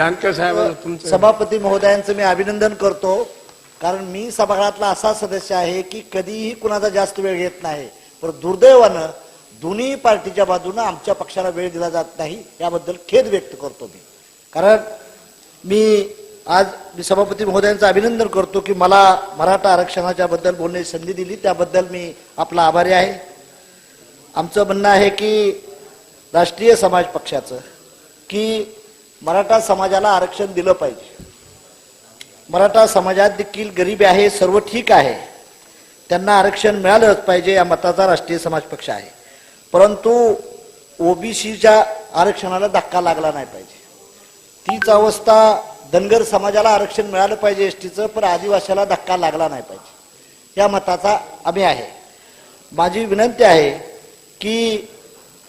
जानकर सभापती महोदयांचं मी अभिनंदन करतो. कारण मी सभागृहातला असा सदस्य आहे की कधीही कुणाचा जास्त वेळ घेत नाही. पण दुर्दैवानं दोन्ही पार्टीच्या बाजूनं आमच्या पक्षाला वेळ दिला जात नाही याबद्दल खेद व्यक्त करतो मी. कारण मी आज मी सभापती महोदयांचं अभिनंदन करतो की मला मराठा आरक्षणाच्या बद्दल बोलण्याची संधी दिली. त्याबद्दल मी आपला आभारी आहे. आमचं म्हणणं आहे की राष्ट्रीय समाज पक्षाचं की मराठा समाजाला आरक्षण दिलं पाहिजे. मराठा समाजात देखील गरिबी आहे सर्व ठीक आहे. त्यांना आरक्षण मिळालंच पाहिजे या मताचा राष्ट्रीय समाज पक्ष आहे. परंतु ओबीसीच्या आरक्षणाला धक्का लागला नाही पाहिजे. तीच अवस्था धनगर समाजाला आरक्षण मिळालं पाहिजे एस टीचं पण आदिवासीला धक्का लागला नाही पाहिजे. या मताचा आम्ही आहे. माझी विनंती आहे की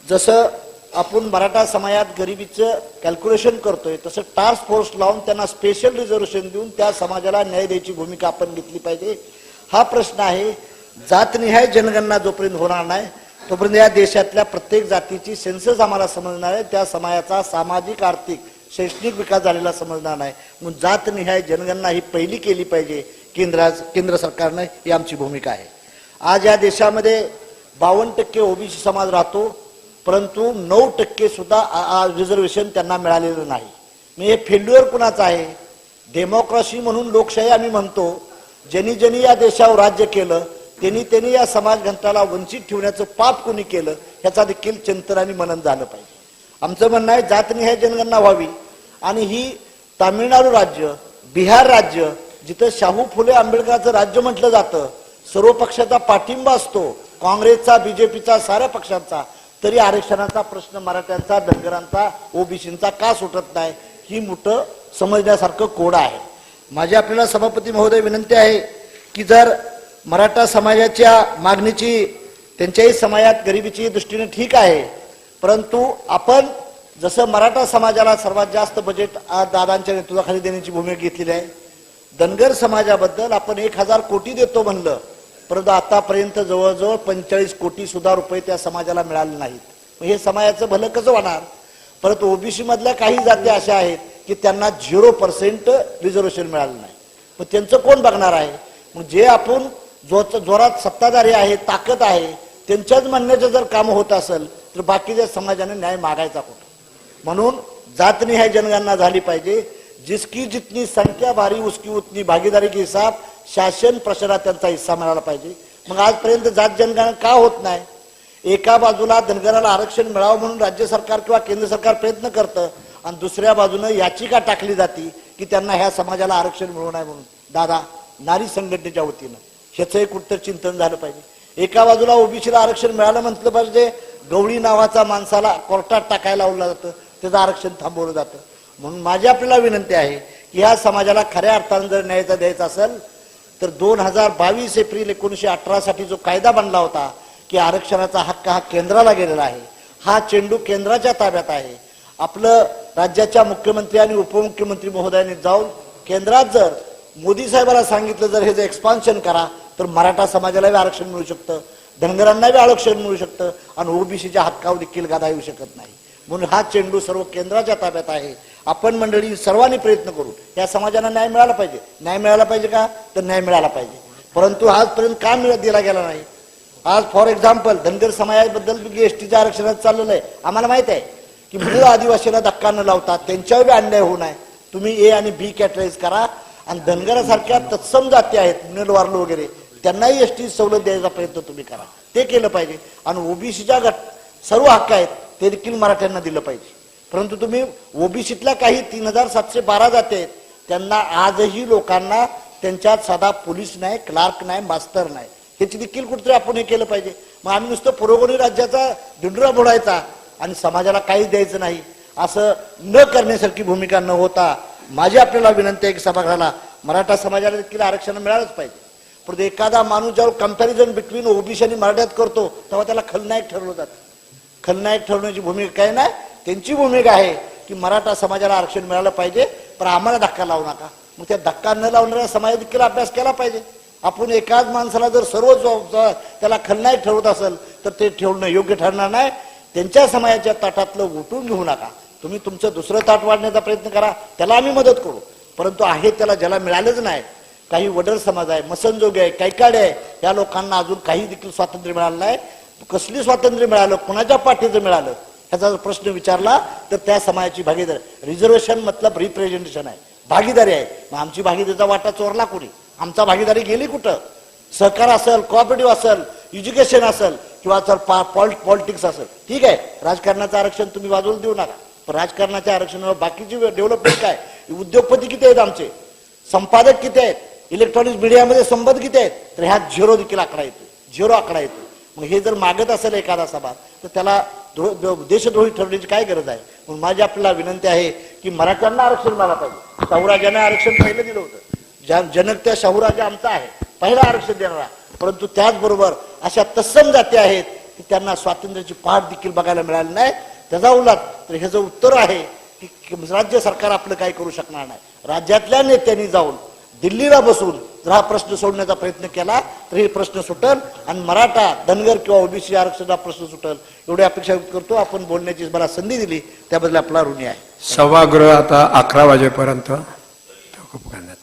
जसं आपण मराठा समाजात गरिबीचं कॅल्क्युलेशन करतोय तसं टास्क फोर्स लावून त्यांना स्पेशल रिझर्वेशन देऊन त्या समाजाला न्याय द्यायची भूमिका आपण घेतली पाहिजे. हा प्रश्न आहे जातनिहाय जनगणना जोपर्यंत होणार नाही तोपर्यंत या देशातल्या प्रत्येक जातीची सेन्सस आम्हाला समजणार आहे त्या समाजाचा सामाजिक आर्थिक शैक्षणिक विकास झालेला समजणार नाही. म्हणून जातनिहाय जनगणना ही पहिली केली पाहिजे केंद्रा केंद्र सरकारनं ही आमची भूमिका आहे. आज या देशामध्ये बावन्न टक्के ओबीसी समाज राहतो परंतु नऊ टक्के सुद्धा रिझर्वेशन त्यांना मिळालेलं नाही. मी हे फेल्युअर कुणाचं आहे? डेमोक्रेसी म्हणून लोकशाही आम्ही म्हणतो ज्यांनी ज्यांनी या देशावर राज्य केलं त्यांनी त्यांनी या समाज घंटाला वंचित ठेवण्याचं पाप कोणी केलं ह्याचा देखील चिंतन आणि मनन झालं पाहिजे. आमचं म्हणणं आहे जातनिहाय जनगणना व्हावी. आणि ही तामिळनाडू राज्य बिहार राज्य जिथं शाहू फुले आंबेडकरांचं राज्य म्हटलं जातं सर्व पक्षाचा पाठिंबा असतो काँग्रेसचा बीजेपीचा साऱ्या पक्षांचा. तरी आरक्षणाचा प्रश्न मराठ्यांचा धनगरांचा ओबीसींचा का सुटत नाही? ही मोठं समजण्यासारखं कोड आहे. माझी आपल्याला सभापती महोदय विनंती आहे की जर मराठा समाजाच्या मागणीची त्यांच्याही समाजात गरिबीची दृष्टीने ठीक आहे परंतु आपण जसं मराठा समाजाला सर्वात जास्त बजेट आज दादांच्या नेतृत्वाखाली देण्याची भूमिका घेतलेली आहे धनगर समाजाबद्दल आपण एक हजार कोटी देतो म्हणलं परंतु आतापर्यंत जवळजवळ पंचेचाळीस कोटी सुद्धा रुपये त्या समाजाला मिळाले नाहीत. मग हे समाजाचं भलं कसं होणार? परत ओबीसी मधल्या काही जाती अशा आहेत की त्यांना झिरो पर्सेंट रिझर्वेशन मिळालं नाही. मग त्यांचं कोण बघणार आहे? मग जे आपण जो जोरात सत्ताधारी आहे ताकद आहे त्यांच्याच म्हणण्याचं जर काम होत असेल तर बाकीच्या समाजाने न्याय मागायचा कुठं? म्हणून जातनिहाय जनगणना झाली पाहिजे. जिसकी जितनी संख्या भारी उसकी उतनी भागीदारी के हिसाब शासन प्रशासनात त्यांचा हिस्सा मिळाला पाहिजे. मग आजपर्यंत जात जनगणना का होत नाही? एका बाजूला धनगराला आरक्षण मिळावं म्हणून राज्य सरकार किंवा केंद्र सरकार प्रयत्न करतं आणि दुसऱ्या बाजूनं याचिका टाकली जाते की त्यांना ह्या समाजाला आरक्षण मिळू नये म्हणून. दादा नारी संघटनेच्या वतीनं ह्याचं एक उत्तर चिंतन झालं पाहिजे. एका बाजूला ओबीसीला आरक्षण मिळालं म्हटलं पाहिजे गवळी नावाचा माणसाला कोर्टात टाकायला लावलं जातं त्याचं आरक्षण थांबवलं जातं. म्हणून माझी आपल्याला विनंती आहे की ह्या समाजाला खऱ्या अर्थानं जर न्यायचा द्यायचा असेल तर दोन हजार बावीस एप्रिल एकोणीसशे अठरा साठी जो कायदा बनला होता की आरक्षणाचा हक्क हा केंद्राला गेलेला आहे हा चेंडू केंद्राच्या ताब्यात आहे. आपलं राज्याच्या मुख्यमंत्री आणि उपमुख्यमंत्री महोदयांनी जाऊन केंद्रात जर मोदी साहेबाला सांगितलं जर हे जर एक्सपान्शन करा तर मराठा समाजालाही आरक्षण मिळू शकतं धनगरांनाही आरक्षण मिळू शकतं आणि ओबीसीच्या हक्कावर देखील गादा येऊ शकत नाही. म्हणून हा चेंडू सर्व केंद्राच्या ताब्यात आहे. आपण मंडळी सर्वांनी प्रयत्न करू. या समाजाला न्याय मिळाला पाहिजे. न्याय मिळाला पाहिजे का? तर न्याय मिळाला पाहिजे. परंतु आजपर्यंत का मिळत दिला गेला नाही? आज फॉर एक्झाम्पल धनगर समाजाबद्दल एस टीच्या आरक्षणात चाललेलं आहे आम्हाला माहीत आहे की मूळ आदिवासीला धक्का न लावता त्यांच्यावर बी अन्याय होऊ नये. तुम्ही ए आणि बी कॅटराईज करा आणि धनगरासारख्या तत्सम जाती आहेत नेलवारलो वगैरे त्यांनाही एस टी सवलत द्यायचा प्रयत्न तुम्ही करा. ते केलं पाहिजे. आणि ओबीसीच्या गट सर्व हक्क आहेत. ते देखील मराठ्यांना दिलं पाहिजे. परंतु तुम्ही ओबीसीतल्या काही तीन हजार सातशे बारा जाते आहेत त्यांना आजही लोकांना त्यांच्यात साधा पोलीस नाही क्लार्क नाही मास्तर नाही. ह्याची देखील कुठेतरी आपण हे केलं पाहिजे. मग आम्ही नुसतं पुरोगोनी राज्याचा दिंडुरा बोलायचा आणि समाजाला काही द्यायचं नाही. असं न करण्यासारखी भूमिका न होता माझी आपल्याला विनंती आहे की सभागृहाला मराठा समाजाला देखील आरक्षण मिळालंच पाहिजे. परंतु एखादा माणूस ज्यावर कंपॅरिझन बिटवीन ओबीसी आणि मराठ्यात करतो तेव्हा त्याला खलनायक ठरवलं जातं. खलनायक ठरवण्याची भूमिका काय नाही त्यांची भूमिका आहे की मराठा समाजाला आरक्षण मिळालं पाहिजे पण आम्हाला धक्का लावू नका. मग त्या धक्का न लावणाऱ्या समाज देखील अभ्यास केला पाहिजे. आपण एकाच माणसाला जर सर्व त्याला खलनायक ठरवत असेल तर ते ठेवणं योग्य ठरणार नाही. त्यांच्या समाजाच्या ताटातलं उठून घेऊ नका. तुम्ही तुमचं दुसरं ताट वाढण्याचा प्रयत्न करा त्याला आम्ही मदत करू. परंतु आहे त्याला ज्याला मिळालंच नाही काही वडर समाज आहे मसनजोगी आहे कैकाडे आहे या लोकांना अजून काही देखील स्वातंत्र्य मिळालं नाही. कसली स्वातंत्र्य मिळालं कुणाच्या पाठीचं मिळालं ह्याचा जर प्रश्न विचारला तर त्या समाजाची भागीदारी रिझर्वेशन मतलब रिप्रेझेंटेशन आहे. भागीदारी आहे. मग आमची भागीदारीचा वाटा चोरला कोणी? आमचा भागीदारी गेली कुठं? सहकार असेल कॉपरेटिव्ह असेल एज्युकेशन असेल किंवा चल पॉलिटिक्स असेल. ठीक आहे राजकारणाचं आरक्षण तुम्ही बाजूला देऊ नका. पण राजकारणाच्या आरक्षणावर बाकीची डेव्हलपमेंट काय? उद्योगपती किती आहेत आमचे? संपादक किती आहेत? इलेक्ट्रॉनिक मीडियामध्ये संबंध किती आहेत? तर ह्यात झिरो देखील आकडा येतो झिरो आकडा येतो मग हे जर मागत असेल एखादा सभा तर त्याला द्रो- देशद्रोही ठरवण्याची काय गरज आहे? म्हणून माझी आपल्याला विनंती आहे की मराठ्यांना आरक्षण मिळालं पाहिजे. शाहूराजाने आरक्षण पहिलं दिलं होतं. ज्या जनक त्या शाहूराजा आमचा आहे पहिला आरक्षण देणारा. परंतु त्याचबरोबर अशा तत्सम जाती आहेत की त्यांना स्वातंत्र्याची पहाट देखील बघायला मिळाली नाही. त्याचा उलट तर ह्याचं उत्तर आहे की राज्य सरकार आपलं काय करू शकणार नाही. राज्यातल्या नेत्यांनी जाऊन दिल्लीला बसून जर हा प्रश्न सोडण्याचा प्रयत्न केला तर हे प्रश्न सुटल आणि मराठा धनगर किंवा ओबीसी आरक्षणाचा प्रश्न सुटल. एवढी अपेक्षा करतो. आपण बोलण्याची मला संधी दिली. त्याबद्दल आपला ऋणी आहे. सभागृह आता अकरा वाजेपर्यंत खूप करण्यात